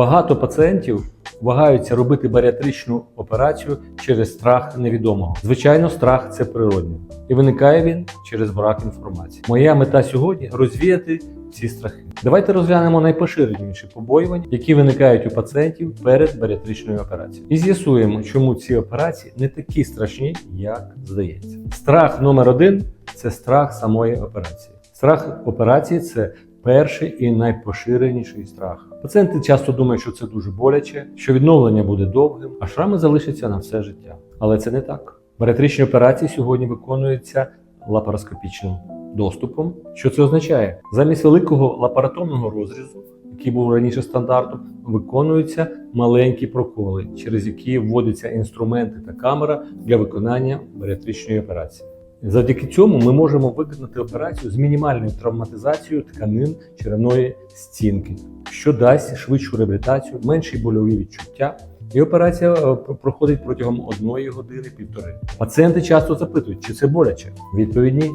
Багато пацієнтів вагаються робити баріатричну операцію через страх невідомого. Звичайно, страх це природньо, і виникає він через брак інформації. Моя мета сьогодні розвіяти ці страхи. Давайте розглянемо найпоширеніші побоювання, які виникають у пацієнтів перед баріатричною операцією, і з'ясуємо, чому ці операції не такі страшні, як здається. Страх номер один це страх самої операції. Страх операції це перший і найпоширеніший страх. Пацієнти часто думають, що це дуже боляче, що відновлення буде довгим, а шрами залишаться на все життя. Але це не так. Баріатричні операції сьогодні виконуються лапароскопічним доступом. Що це означає? Замість великого лапаратомного розрізу, який був раніше стандартом, виконуються маленькі проколи, через які вводяться інструменти та камера для виконання баріатричної операції. Завдяки цьому ми можемо виконати операцію з мінімальною травматизацією тканин черевної стінки, що дасть швидшу реабілітацію, менші больові відчуття. І операція е, проходить протягом одної години півтори. Пацієнти часто запитують, чи це боляче. Відповідь ні.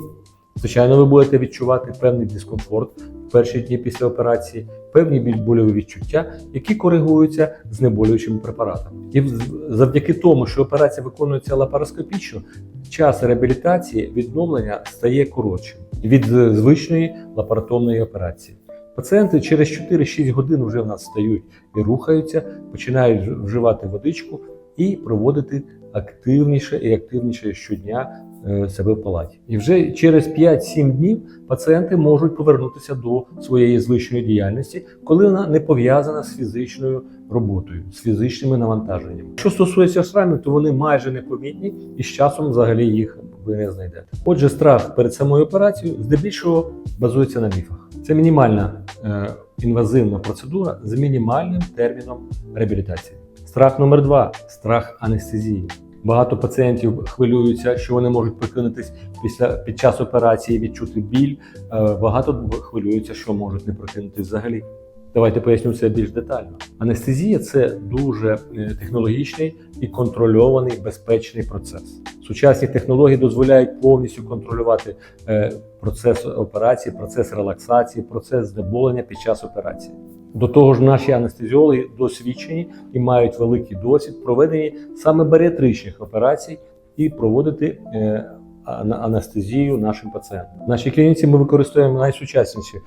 Звичайно, ви будете відчувати певний дискомфорт в перші дні після операції, певні біль- відчуття, які коригуються знеболюючими препаратами. І завдяки тому, що операція виконується лапароскопічно, час реабілітації відновлення стає коротшим від е, звичної лапаратомної операції. Пацієнти через 4-6 годин вже в нас встають і рухаються, починають вживати водичку і проводити активніше і активніше щодня себе в палаті. І вже через 5-7 днів пацієнти можуть повернутися до своєї звичної діяльності, коли вона не пов'язана з фізичною роботою, з фізичними навантаженнями. Що стосується шрамів, то вони майже непомітні і з часом взагалі їх ви не знайдете. Отже, страх перед самою операцією здебільшого базується на міфах. Це мінімальна е, інвазивна процедура з мінімальним терміном реабілітації. Страх номер два страх анестезії. Багато пацієнтів хвилюються, що вони можуть прокинутись після під час операції, відчути біль. Е, Багато хвилюються, що можуть не прокинутись взагалі. Давайте поясню це більш детально. Анестезія це дуже е, технологічний і контрольований безпечний процес. Сучасні технології дозволяють повністю контролювати е, процес операції, процес релаксації, процес знеболення під час операції. До того ж, наші анестезіологи досвідчені і мають великий досвід проведення саме баріатричних операцій і проводити е, анестезію нашим пацієнтам. В нашій клініці ми використовуємо найсучасніші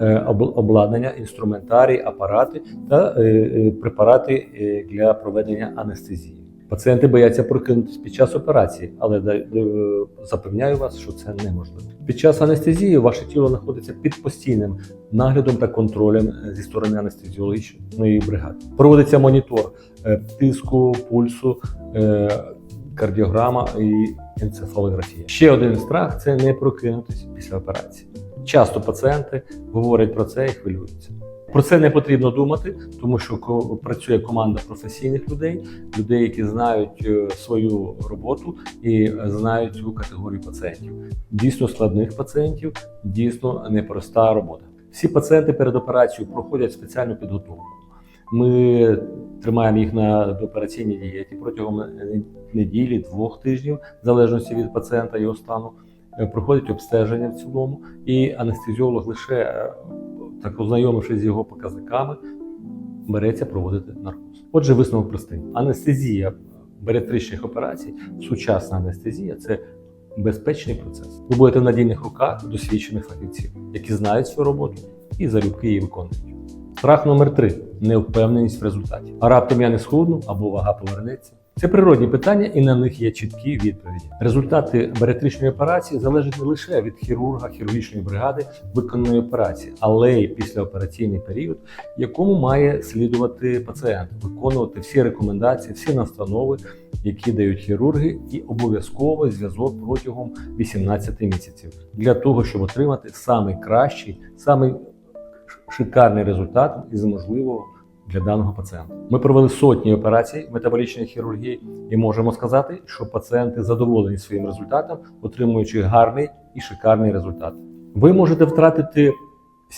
е, обладнання, інструментарій, апарати та е, препарати для проведення анестезії. Пацієнти бояться прокинутися під час операції, але е, запевняю вас, що це неможливо. Під час анестезії ваше тіло знаходиться під постійним наглядом та контролем е, зі сторони анестезіологічної бригади. Проводиться монітор е, тиску, пульсу, кардіограма і енцефалографія. Ще один страх це не прокинутися після операції. Часто пацієнти говорять про це і хвилюються. Про це не потрібно думати, тому що працює команда професійних людей, людей, які знають е, свою роботу і е, знають цю категорію пацієнтів. Дійсно складних пацієнтів, дійсно непроста робота. Всі пацієнти перед операцією проходять спеціальну підготовку. Ми тримаємо їх на доопераційній дієті протягом неділі, двох тижнів, в залежності від пацієнта його стану. Е, Проходить обстеження в цілому, і анестезіолог лише е, так ознайомившись з його показниками, береться проводити наркоз. Отже, висновок простий: анестезія баріатричних операцій, сучасна анестезія це безпечний процес. Ви будете в надійних руках досвідчених фахівців, які знають свою роботу і залюбки її виконують. Страх номер три невпевненість в результаті. А раптом я не схудну або вага повернеться. Це природні питання, і на них є чіткі відповіді. Результати баріатричної операції залежать не лише від хірурга, хірургічної бригади виконаної операції, але й післяопераційний період, якому має слідувати пацієнт, виконувати всі рекомендації, всі настанови, які дають хірурги, і обов'язково зв'язок протягом 18 місяців для того, щоб отримати самий кращий, самий шикарний результат із можливого для даного пацієнта. Ми провели сотні операцій метаболічної хірургії і можемо сказати, що пацієнти задоволені своїм результатом, отримуючи гарний і шикарний результат. Ви можете втратити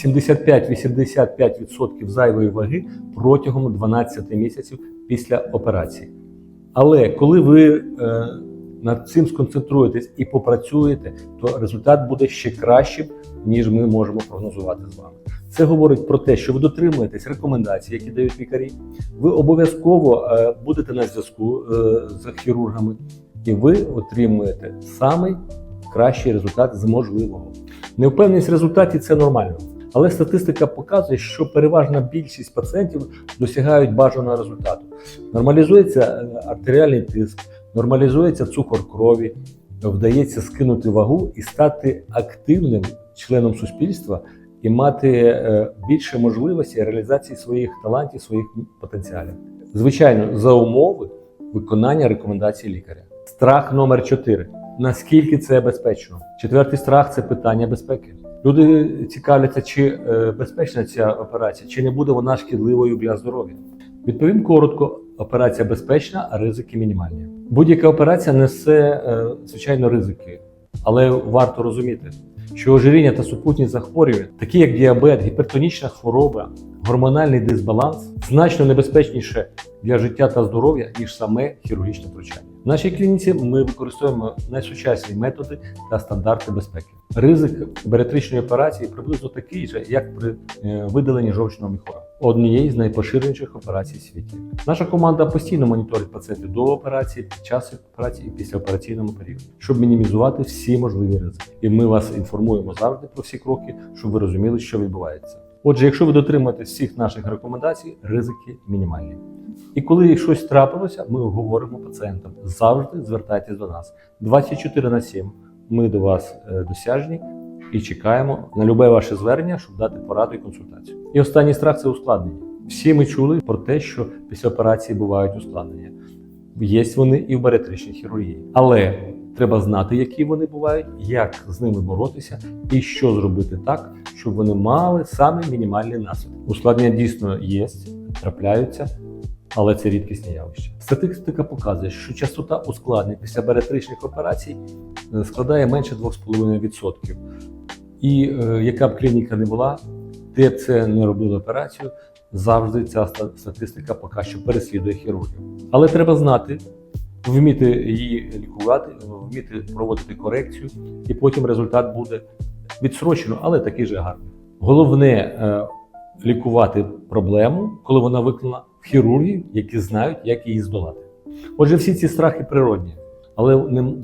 75-85% зайвої ваги протягом 12 місяців після операції. Але коли ви е, над цим сконцентруєтесь і попрацюєте, то результат буде ще кращим, ніж ми можемо прогнозувати з вами. Це говорить про те, що ви дотримуєтесь рекомендацій, які дають лікарі. Ви обов'язково е, будете на зв'язку е, з хірургами, і ви отримуєте самий кращий результат з можливого. Невпевненість в результаті це нормально. Але статистика показує, що переважна більшість пацієнтів досягають бажаного результату. Нормалізується е, артеріальний тиск, нормалізується цукор крові, вдається скинути вагу і стати активним членом суспільства і мати е, більше можливості реалізації своїх талантів, своїх потенціалів. Звичайно, за умови виконання рекомендацій лікаря. Страх номер 4. Наскільки це безпечно? Четвертий страх це питання безпеки. Люди цікавляться, чи е, безпечна ця операція, чи не буде вона шкідливою для здоров'я. Відповім коротко: операція безпечна, а ризики мінімальні. Будь-яка операція несе е, звичайно ризики, але варто розуміти, що ожиріння та супутні захворювання, такі як діабет, гіпертонічна хвороба, гормональний дисбаланс, значно небезпечніше для життя та здоров'я ніж саме хірургічне втручання. В нашій клініці ми використовуємо найсучасніші методи та стандарти безпеки. Ризик беретричної операції приблизно такий же, як при е, видаленні жовчного міхора, однієї з найпоширеніших операцій в світі. Наша команда постійно моніторить пацієнтів до операції, під час операції і післяопераційному періоді, щоб мінімізувати всі можливі ризики. І ми вас інформуємо завжди про всі кроки, щоб ви розуміли, що відбувається. Отже, якщо ви дотримуєтесь всіх наших рекомендацій, ризики мінімальні. І коли щось трапилося, ми говоримо пацієнтам. Завжди звертайтесь до нас 24 на 7. Ми до вас е, досяжні і чекаємо на любе ваше звернення, щоб дати пораду і консультацію. І останній страх це ускладнення. Всі ми чули про те, що після операції бувають ускладнення. Є вони і в баріатричній хірургії. Але треба знати, які вони бувають, як з ними боротися і що зробити так, щоб вони мали саме мінімальні наслідки. Ускладнення дійсно є, трапляються, але це рідкісне явище. Статистика показує, що частота ускладнень після баріатричних операцій е, складає менше 2,5%. І е, яка б клініка не була, де б це не робили операцію, завжди ця статистика поки що переслідує хірургів. Але треба знати, вміти її лікувати, вміти проводити корекцію, і потім результат буде відсрочено, але такий же гарний. Головне е, лікувати проблему, коли вона виконана в хірургів, які знають, як її здолати. Отже, всі ці страхи природні, але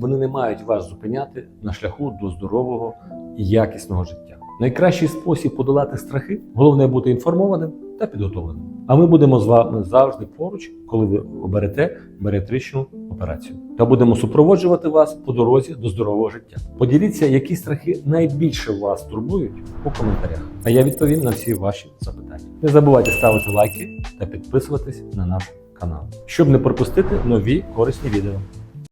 вони не мають вас зупиняти на шляху до здорового і якісного життя. Найкращий спосіб подолати страхи головне бути інформованим та підготовленим. А ми будемо з вами завжди поруч, коли ви оберете баріатричну операцію, та будемо супроводжувати вас по дорозі до здорового життя. Поділіться, які страхи найбільше вас турбують у коментарях. А я відповім на всі ваші запитання. Не забувайте ставити лайки та підписуватись на наш канал, щоб не пропустити нові корисні відео.